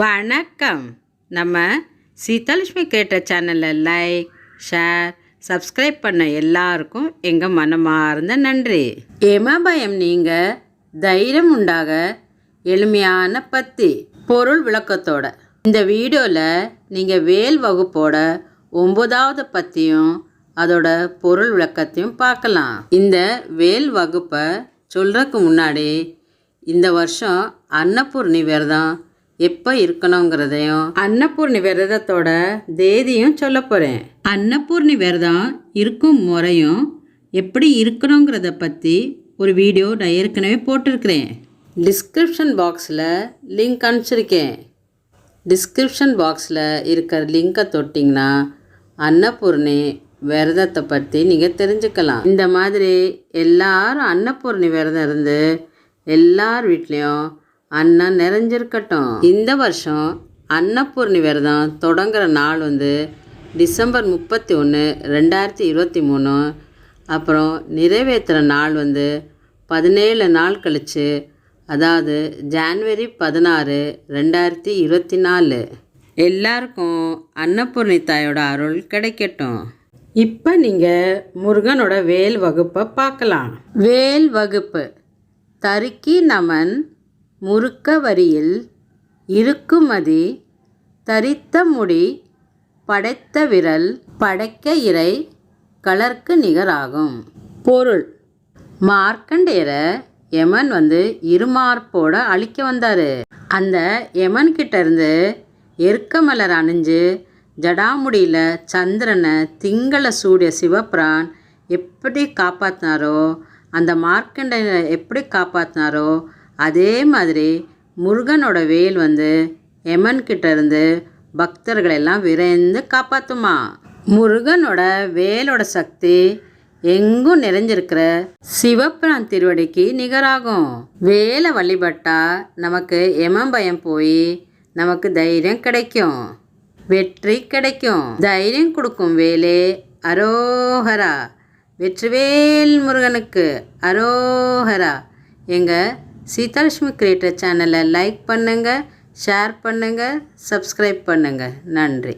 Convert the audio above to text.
வணக்கம். நம்ம சீதாலட்சுமி கேட்ட சேனலில் லைக் ஷேர் சப்ஸ்கிரைப் பண்ண எல்லாருக்கும் எங்கள் மனமார்ந்த நன்றி. ஏமாபயம் நீங்கள் தைரியம் உண்டாக எளிமையான பத்தி பொருள் விளக்கத்தோட. இந்த வீடியோவில் நீங்கள் வேல் வகுப்போட ஒம்பதாவது பத்தியும் அதோட பொருள் விளக்கத்தையும் பார்க்கலாம். இந்த வேல் வகுப்பை சொல்கிறதுக்கு முன்னாடி இந்த வருஷம் அன்னபூர்ணி விரதம் எப்போ இருக்கணுங்கிறதையும் அன்னபூர்ணி விரதத்தோட தேதியும் சொல்ல போகிறேன் அன்னபூர்ணி விரதம் இருக்கும் முறையும் எப்படி இருக்கணுங்கிறத பற்றி ஒரு வீடியோ நான் ஏற்கனவே போட்டிருக்கிறேன். டிஸ்கிரிப்ஷன் பாக்ஸில் லிங்க் அனுப்பிச்சிருக்கேன். டிஸ்கிரிப்ஷன் பாக்ஸில் இருக்கிற லிங்கை தொட்டிங்கன்னா அன்னபூர்ணி விரதத்தை பற்றி நீங்கள் தெரிஞ்சுக்கலாம். இந்த மாதிரி எல்லாரும் அன்னபூர்ணி விரதம் இருந்து எல்லார் வீட்லேயும் அன்னம் நிறைஞ்சிருக்கட்டும். இந்த வருஷம் அன்னபூர்ணி விரதம் தொடங்குற நாள் வந்து டிசம்பர் முப்பத்தி ஒன்று ரெண்டாயிரத்தி இருபத்தி மூணு. அப்புறம் நிறைவேற்றுற நாள் வந்து பதினேழு நாள் கழித்து அதாவது ஜான்வரி பதினாறு ரெண்டாயிரத்தி இருபத்தி நாலு. எல்லாருக்கும் அன்னபூர்ணி தாயோட அருள் கிடைக்கட்டும். இப்போ நீங்கள் முருகனோட வேல் வகுப்பை பார்க்கலாம். வேல் வகுப்பு தருக்கி நமன் முறுக்க வரியில் இருக்குமதி தரித்த முடி படைத்த விரல் படைக்க இறை கலர்க்கு நிகராகும். பொருள். மார்க்கண்டேயரை யமன் வந்து இருமார்போட அழிக்க வந்தார். அந்த யமன் கிட்ட இருந்து எருக்கமலர் அணிஞ்சு ஜடாமுடியில் சந்திரனை திங்களை சூடிய சிவபிரான் எப்படி காப்பாற்றினாரோ அந்த மார்க்கண்டேயரை எப்படி காப்பாற்றினாரோ அதே மாதிரி முருகனோட வேல் வந்து எமன்கிட்ட இருந்து பக்தர்களெல்லாம் விரைந்து காப்பாற்றுமா முருகனோட வேலோட சக்தி எங்கும் நிறைஞ்சிருக்கிற சிவப்பிரான் திருவடிக்கு நிகராகும். வேலை வழிபட்டா நமக்கு எமம் பயம் போய் நமக்கு தைரியம் கிடைக்கும். வெற்றி கிடைக்கும். தைரியம் கொடுக்கும் வேலே அரோஹரா. வெற்றிவேல் முருகனுக்கு அரோஹரா. எங்கள் சீதாலட்சுமி கிரியேட்டர் சேனலை லைக் பண்ணுங்கள் ஷேர் பண்ணுங்கள் சப்ஸ்கிரைப் பண்ணுங்கள் நன்றி.